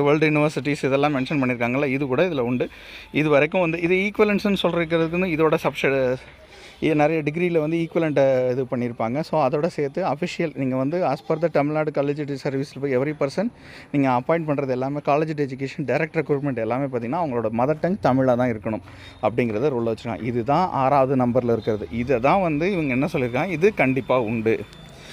World universities இதெல்லாம் mention பண்ணியிருக்காங்கல்ல இது கூட இதில் உண்டு. இது வரைக்கும் வந்து இது ஈக்குவலன்ஸ்னு சொல்கிறதுக்கு இதோட சப்ஷ இது நிறைய டிகிரியில் வந்து ஈக்குவலண்ட்டை இது பண்ணியிருப்பாங்க ஸோ அதோட சேர்த்து அஃபிஷியல் நீங்கள் வந்து as per the Tamil Nadu college சர்வீஸில் போய் எவ்ரி பர்சன் நீங்கள் அப்பாயிண்ட் பண்ணுறது எல்லாமே காலேஜ் எஜுகேஷன் டைரக்ட் ரெக்ரூட்மெண்ட் எல்லாமே பார்த்தீங்கன்னா அவங்களோட மதர் டங் தமிழாக தான் இருக்கணும் அப்படிங்கிறத ரூல் வச்சுருக்காங்க. இதுதான் ஆறாவது நம்பரில் இருக்கிறது. இதை தான் வந்து இவங்க என்ன சொல்லியிருக்காங்க? இது கண்டிப்பாக உண்டு.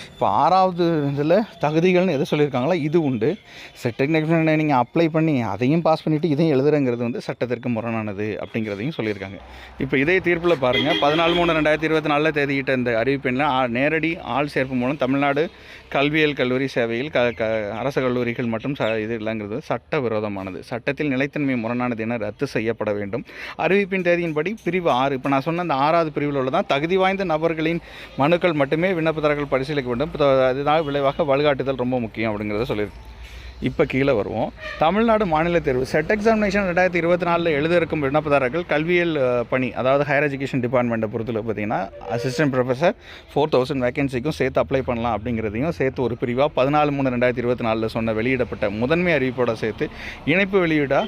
இப்போ ஆறாவது இதில் தகுதிகள்னு எது சொல்லியிருக்காங்களோ இது உண்டு. செட்டெக்னிக் நீங்கள் அப்ளை பண்ணி அதையும் பாஸ் பண்ணிவிட்டு இதையும் எழுதுறங்கிறது வந்து சட்டத்திற்கு முரணானது அப்படிங்கிறதையும் சொல்லியிருக்காங்க. இப்போ இதே தீர்ப்பில் பாருங்கள் பதினாலு மூணு ரெண்டாயிரத்தி இருபத்தி நாலில் தேதியிட்ட இந்த அறிவிப்பெண்ணில் ஆ- நேரடி ஆள் சேர்ப்பு மூலம் தமிழ்நாடு கல்வியியல் கல்லூரி சேவையில் க க அரசு கல்லூரிகள் மற்றும் ச இது இல்லைங்கிறது சட்ட விரோதமானது சட்டத்தில் நிலைத்தன்மை முரணானது என ரத்து செய்யப்பட வேண்டும். அறிவிப்பின் தேதியின்படி பிரிவு ஆறு. இப்போ நான் சொன்ன அந்த ஆறாவது பிரிவில் உள்ளதான் தகுதி வாய்ந்த நபர்களின் மனுக்கள் மட்டுமே விண்ணப்பதாரர்கள் பரிசீலிக்க வேண்டும். இப்போ அதுதான் விளைவாக வழிகாட்டுதல் ரொம்ப முக்கியம் அப்படிங்கிறத சொல்லியிருக்கு இப்போ கீழே வருவோம். தமிழ்நாடு மாநில தேர்வு. செட் எக்ஸாமினேஷன் ரெண்டாயிரத்தி இருபத்தி நாலில் எழுத இருக்கும் விண்ணப்பதாரர்கள் கல்வியியல் பணி அதாவது ஹையர் எஜுகேஷன் டிபார்ட்மெண்ட்டை பொறுத்தல பார்த்தீங்கன்னா அசிஸ்டன்ட் ப்ரொஃபஸர் ஃபோர் தௌசண்ட் வேகன்சிக்கும் சேர்த்து அப்ளை பண்ணலாம் அப்படிங்கிறதையும் சேர்த்து ஒரு பிரிவாக பதினாலு மூணு ரெண்டாயிரத்தி இருபத்தி நாலில் சொன்ன வெளியிடப்பட்ட முதன்மை அறிவிப்போட சேர்த்து இணைப்பு வெளியீடாக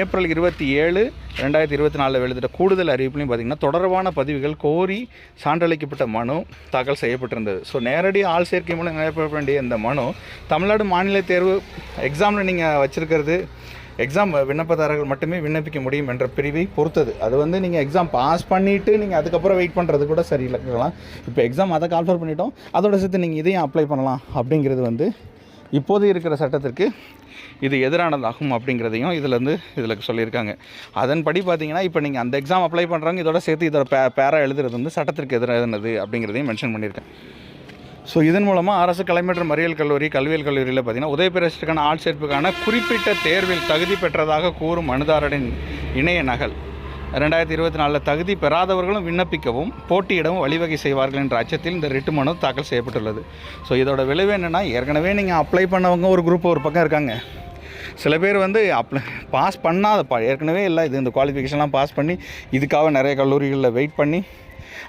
ஏப்ரல் இருபத்தி ஏழு ரெண்டாயிரத்தி இருபத்தி நாலில் வெளியிட்ட கூடுதல் அறிவிப்புலையும் பார்த்தீங்கன்னா தொடர்பான பதிவுகள் கோரி சான்றளிக்கப்பட்ட மனு தாக்கல் செய்யப்பட்டிருந்தது. ஸோ நேரடி ஆள் சேர்க்கை மூலம் நிறைவேற்ற வேண்டிய இந்த மனு தமிழ்நாடு மாநில தேர்வு எக்ஸாமில் நீங்கள் வச்சுருக்கிறது எக்ஸாம் விண்ணப்பதாரர்கள் மட்டுமே விண்ணப்பிக்க முடியும் என்ற பிரிவை பொறுத்தது. அது வந்து நீங்கள் எக்ஸாம் பாஸ் பண்ணிவிட்டு நீங்கள் அதுக்கப்புறம் வெயிட் பண்ணுறது கூட சரியில்லை. இப்போ எக்ஸாம் அதை கால்ஃபர் பண்ணிட்டோம். அதோட சேர்த்து நீங்கள் இதையும் அப்ளை பண்ணலாம் அப்படிங்கிறது வந்து இப்போது இருக்கிற சட்டத்திற்கு இது எதிரானதாகும் அப்படிங்கிறதையும் இதில் வந்து இதில் சொல்லியிருக்காங்க. அதன்படி பார்த்தீங்கன்னா இப்போ நீங்கள் அந்த எக்ஸாம் அப்ளை பண்ணுறாங்க இதோட சேர்த்து இதோட பே பேரா எழுதுறது வந்து சட்டத்திற்கு எதிரானது அப்படிங்கிறதையும் மென்ஷன் பண்ணியிருக்கேன். ஸோ இதன் மூலமாக அரசு கலை மற்றும் மறியல் கல்லூரி கல்வியல் கல்லூரியில் பார்த்தீங்கன்னா உதயபிரசுக்கான ஆட்சேர்ப்புக்கான குறிப்பிட்ட தேர்வில் தகுதி பெற்றதாக கூறும் மனுதாரரின் இணைய நகல். ரெண்டாயிரத்தி இருபத்தி நாலில் தகுதி பெறாதவர்களும் விண்ணப்பிக்கவும் போட்டியிடவும் வழிவகை செய்வார்கள் என்ற அச்சத்தில் இந்த ரிட்டு மனு தாக்கல் செய்யப்பட்டுள்ளது. ஸோ இதோட விளைவு என்னென்னா ஏற்கனவே நீங்கள் அப்ளை பண்ணவங்க ஒரு குரூப் ஒரு பக்கம் இருக்காங்க. சில பேர் வந்து அப்ளை பாஸ் பண்ணாதப்பா. ஏற்கனவே இல்லை இது இந்த குவாலிஃபிகேஷன்லாம் பாஸ் பண்ணி இதுக்காக நிறைய கல்லூரிகளில் வெயிட் பண்ணி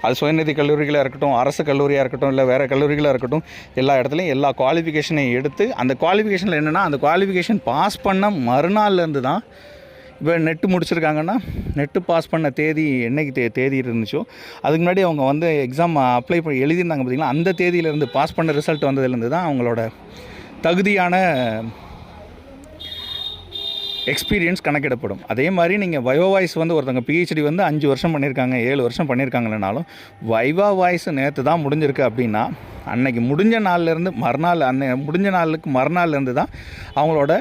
அது சுயநிதி கல்லூரிகளாக இருக்கட்டும் அரசு கல்லூரியாக இருக்கட்டும் இல்லை வேறு கல்லூரிகளாக இருக்கட்டும் எல்லா இடத்துலையும் எல்லா குவாலிஃபிகேஷனையும் எடுத்து அந்த குவாலிஃபிகேஷனில் என்னென்னா அந்த குவாலிஃபிகேஷன் பாஸ் பண்ண மறுநாள்லேருந்து தான் இப்போ நெட்டு முடிச்சிருக்காங்கன்னா நெட்டு பாஸ் பண்ண தேதி என்னைக்கு தே தேதி இருந்துச்சோ அதுக்கு முன்னாடி அவங்க வந்து எக்ஸாம் அப்ளை பண்ணி எழுதியிருந்தாங்க பார்த்தீங்களா அந்த தேதியிலேருந்து பாஸ் பண்ண ரிசல்ட் வந்ததுலேருந்து தான் அவங்களோட தகுதியான எக்ஸ்பீரியன்ஸ் கணக்கிடப்படும். அதே மாதிரி நீங்கள் வைவா வாய்ஸ் வந்து ஒருத்தவங்க பிஹெச்டி வந்து அஞ்சு வருஷம் பண்ணியிருக்காங்க ஏழு வருஷம் பண்ணியிருக்காங்கனாலும் வைவா வாய்ஸ் நேற்று தான் முடிஞ்சிருக்கு அப்படின்னா அன்னைக்கு முடிஞ்ச நாள்லேருந்து மறுநாள் அன்னை முடிஞ்ச நாளுக்கு மறுநாள்லேருந்து தான் அவங்களோட